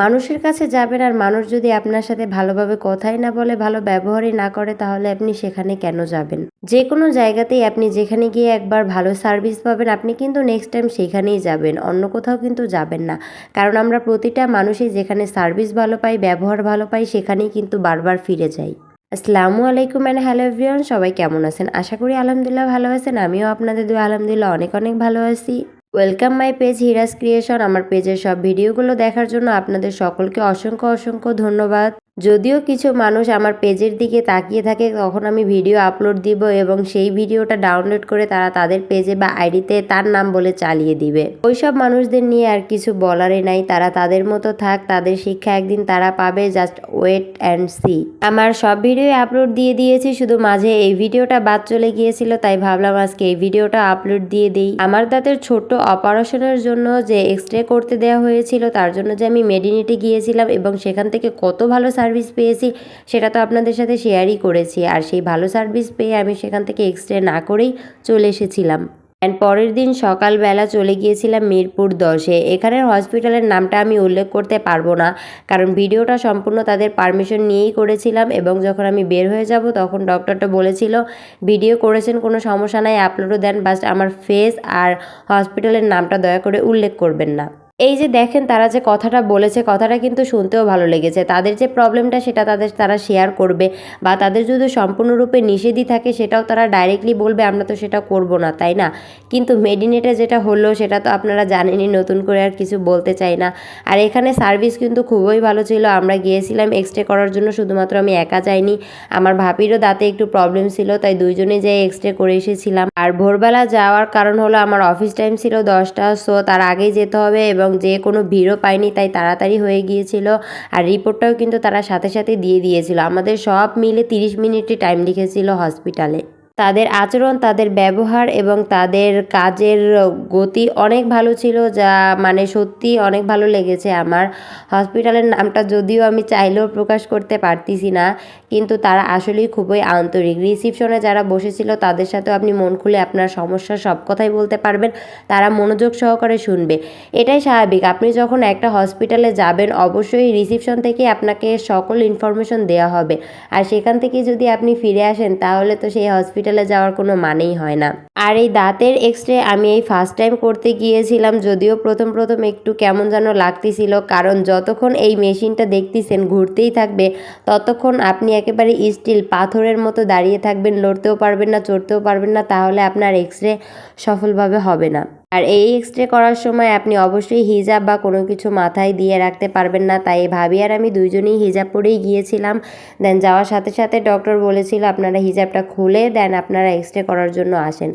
মানুষের কাছে যাবেন আর মানুষ যদি আপনার সাথে ভালোভাবে কথাই না বলে, ভালো ব্যবহারই না করে, তাহলে আপনি সেখানে কেন যাবেন? যে কোনো জায়গাতেই আপনি যেখানে গিয়ে একবার ভালো সার্ভিস পাবেন, আপনি কিন্তু নেক্সট টাইম সেখানেই যাবেন, অন্য কোথাও কিন্তু যাবেন না। কারণ আমরা প্রতিটা মানুষই যেখানে সার্ভিস ভালো পাই, ব্যবহার ভালো পাই, সেখানেই কিন্তু বারবার ফিরে যাই। আসসালামু আলাইকুম অ্যান্ড হ্যালো এভরিওয়ান সবাই কেমন আছেন? আশা করি আলহামদুলিল্লাহ ভালো আছেন, আমিও আপনাদের দুই আলহামদুলিল্লাহ অনেক অনেক ভালো আছি। Welcome my page Hira's creation আমার পেজের সব ভিডিওগুলো দেখার জন্য আপনাদের সকলকে অসংখ্য অসংখ্য ধন্যবাদ। যদিও কিছু মানুষ আমার পেজের দিকে তাকিয়ে থাকে, তখন আমি ভিডিও আপলোড দিব এবং সেই ভিডিওটা ডাউনলোড করে তারা তাদের পেজে বা আইডিতে তার নাম বলে চালিয়ে দিবে। ওইসব মানুষদের নিয়ে আর কিছু বলারই নাই, তারা তাদের মতো থাক, তাদের শিক্ষা একদিন তারা পাবে, জাস্ট ওয়েট অ্যান্ড সি। আমার সব ভিডিও আপলোড দিয়ে দিয়েছি, শুধু মাঝে এই ভিডিওটা বাদ চলে গিয়েছিল, তাই ভাবলাম আজকে এই ভিডিওটা আপলোড দিয়ে দিই। আমার দাঁতের ছোট্ট অপারেশনের জন্য যে এক্স রে করতে দেওয়া হয়েছিল, তার জন্য যে আমি মেডিনিটে গিয়েছিলাম এবং সেখান থেকে কত ভালো সার্ভিস পেয়েছি, সেটা তো আপনাদের সাথে শেয়ারই করেছি। আর সেই ভালো সার্ভিস পেয়ে আমি সেখান থেকে এক্স রে না করেই চলে এসেছিলাম। অ্যান্ড পরের দিন সকালবেলা চলে গিয়েছিলাম মিরপুর দশে। এখানের হসপিটালের নামটা আমি উল্লেখ করতে পারব না, কারণ ভিডিওটা সম্পূর্ণ তাদের পারমিশন নিয়েই করেছিলাম এবং যখন আমি বের হয়ে যাব তখন ডক্টরটা বলেছিল ভিডিও করেছেন, কোনো সমস্যা নাই আপলোডও দেন বাস আমার ফেস আর হসপিটালের নামটা দয়া করে উল্লেখ করবেন না। এই যে দেখেন তারা যে কথাটা বলেছে, কথাটা কিন্তু শুনতেও ভালো লেগেছে। তাদের যে প্রবলেমটা সেটা তাদের, তারা শেয়ার করবে বা তাদের যদি সম্পূর্ণরূপে নিষেধই থাকে, সেটাও তারা ডাইরেক্টলি বলবে, আমরা তো সেটা করব না, তাই না? কিন্তু মেডিনেটে যেটা হলো, সেটা তো আপনারা জানেনই, নতুন করে আর কিছু বলতে চাই না। আর এখানে সার্ভিস কিন্তু খুবই ভালো ছিল, আমরা গিয়েছিলাম এক্স রে করার জন্য, শুধুমাত্র আমি একা যাইনি। আমার ভাবিরও দাঁতে একটু প্রবলেম ছিল, তাই দুইজনে যাই এক্স রে করে এসেছিলাম। আর ভোরবেলা যাওয়ার কারণ হলো, আমার অফিস টাইম ছিল দশটা সো তার আগেই যেতে হবে এবং যে কোনো ভিড়ও পায়নি, তাই তাড়াতাড়ি হয়ে গিয়েছিল। আর রিপোর্টটাও কিন্তু তারা সাথে সাথে দিয়ে দিয়েছিল। আমাদের সব মিলে তিরিশ মিনিটই টাইম লিখেছিল হসপিটালে তাদের আচরণ, তাদের ব্যবহার এবং তাদের কাজের গতি অনেক ভালো ছিল যা মানে সত্যি অনেক ভালো লেগেছে আমার। হসপিটালের নামটা যদিও আমি চাইলেও প্রকাশ করতে পারতেছি না, কিন্তু তারা আসলেই খুবই আন্তরিক। রিসিপশনে যারা বসেছিল তাদের সাথেও আপনি মন খুলে আপনার সমস্যা সব কথাই বলতে পারবেন, তারা মনোযোগ সহকারে শুনবে। এটাই স্বাভাবিক, আপনি যখন একটা হসপিটালে যাবেন অবশ্যই রিসিপশন থেকে আপনাকে সকল ইনফরমেশন দেওয়া হবে। আর সেখান থেকে যদি আপনি ফিরে আসেন তাহলে তো সেই হসপিটালে যাওয়ার কোনো মানেই হয় না। আর এই দাঁতের এক্স রে আমি এই ফার্স্ট টাইম করতে গিয়েছিলাম, যদিও প্রথম প্রথম একটু কেমন যেন লাগতেছিল, কারণ যতক্ষণ এই মেশিনটা দেখতেছেন ঘুরতেই থাকবে, ততক্ষণ আপনি একেবারে স্টিল পাথরের মতো দাঁড়িয়ে থাকবেন, লড়তেও পারবেন না, চড়তেও পারবেন না, তাহলে আপনার এক্স রে সফলভাবে হবে না। আর এই এক্স রে করার সময় আপনি অবশ্যই হিজাব বা কোনো কিছু মাথায় দিয়ে রাখতে পারবেন না, তাই ভাবি আর আমি দুইজনেই হিজাব পরেই গিয়েছিলাম। দেন যাওয়ার সাথে সাথে ডক্টর বলেছিল, আপনারা হিজাবটা খুলে দেন, আপনারা এক্স রে করার জন্য আসেন।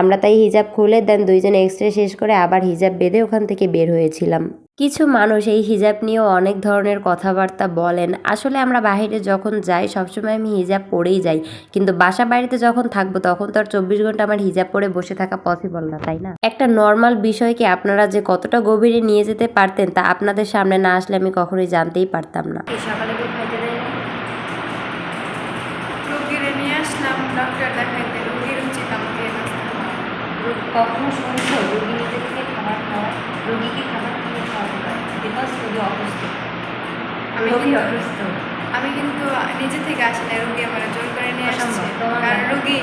আমরা তাই হিজাব খুলে দেন দুইজনে এক্স রে শেষ করে আবার হিজাব বেঁধে ওখান থেকে বের হয়েছিলাম। কিছু মানুষ এই হিজাব নিয়েও অনেক ধরনের কথাবার্তা বলেন। আসলে আমরা বাইরে যখন যাই সবসময় আমি হিজাব পরেই যাই। কিন্তু বাসা বাড়িতে যখন থাকব তখন তো আর চব্বিশ ঘণ্টা আমার হিজাব পরে বসে থাকা পসিবল না তাই না? একটা নর্মাল বিষয়কে আপনারা যে কতটা গভীরে নিয়ে যেতে পারতেন তা আপনাদের সামনে না আসলে আমি কখনোই জানতেই পারতাম না। সকালে নিয়ে আসলাম দেখাইতে। রোগীর উচিত আমাকে খাওয়া। কখনো শুনছো রোগী নিজে থেকে খাবার খাওয়ায় রোগীকে খাবার বিকজ রোগী অসুস্থ আমি রোগী অসুস্থ আমি কিন্তু নিজে থেকে আসি না রোগী আমার জোর করে নিয়ে আসছে। কারণ। রোগী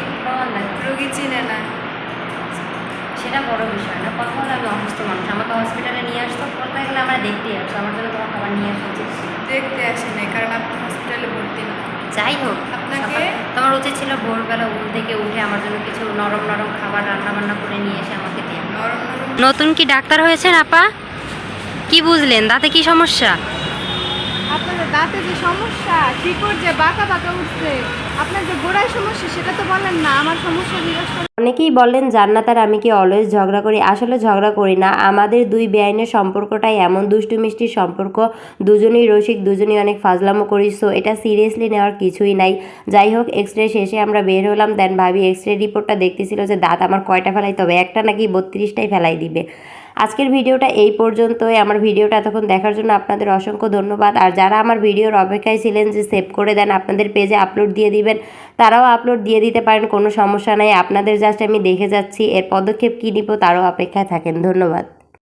রোগী চিনে না। সেটা বড় বিষয় না কথা হলো আমি অসুস্থ মানুষ। আমাকে হসপিটালে নিয়ে আসতো বলতে গেলে আমরা দেখতেই আসতো আমার জন্য তোমার খাবার নিয়ে আসা উচিত দেখতে আসি না কারণ আপনি হসপিটালে ভর্তি না। যাই হোক আপনাকে- তোমার উচিত ছিল ভোরবেলা ঘুম থেকে উঠে আমার জন্য কিছু নরম নরম খাবার রান্না বান্না করে নিয়ে এসে আমাকে দেওয়া নরম নরম নতুন কি ডাক্তার হয়েছেন আপা? কি বুঝলেন? দাঁতে কি সমস্যা? আপনার দাঁতে যে সমস্যা শিকড় যে বাঁকা বাঁকা উঠছে আপনার যে গোড়ায় সমস্যা সেটা তো বলেন না আমার সমস্যা অনেকেই বলেন জান্নাত আর আমি কি অলওয়েজ ঝগড়া করি? আসলে ঝগড়া করি না। আমাদের দুই বেআইনের সম্পর্কটাই এমন দুষ্টু মিষ্টির সম্পর্ক। দুজনেই রসিক দুজনেই অনেক ফাজলামো করি সো এটা সিরিয়াসলি নেওয়ার কিছুই নাই। যাই হোক এক্স রে শেষে আমরা বের হলাম। দেন ভাবি এক্স রে রিপোর্টটা দেখতেছিল যে দাঁত আমার কয়টা ফেলাই তবে একটা নাকি বত্রিশটাই ফেলাই দিবে। আজকের ভিডিওটা এই পর্যন্তই। আমার ভিডিওটা এতক্ষণ দেখার জন্য আপনাদের অসংখ্য ধন্যবাদ। আর যারা আমার ভিডিওর অপেক্ষায় ছিলেন যে সেভ করে দেন, আপনাদের পেজে আপলোড দিয়ে দিবেন, তারাও আপলোড দিয়ে দিতে পারেন, কোনো সমস্যা নাই। আপনাদের জাস্ট আমি দেখে যাচ্ছি, এর পদক্ষেপ কী নিব তারও অপেক্ষায় থাকেন। ধন্যবাদ।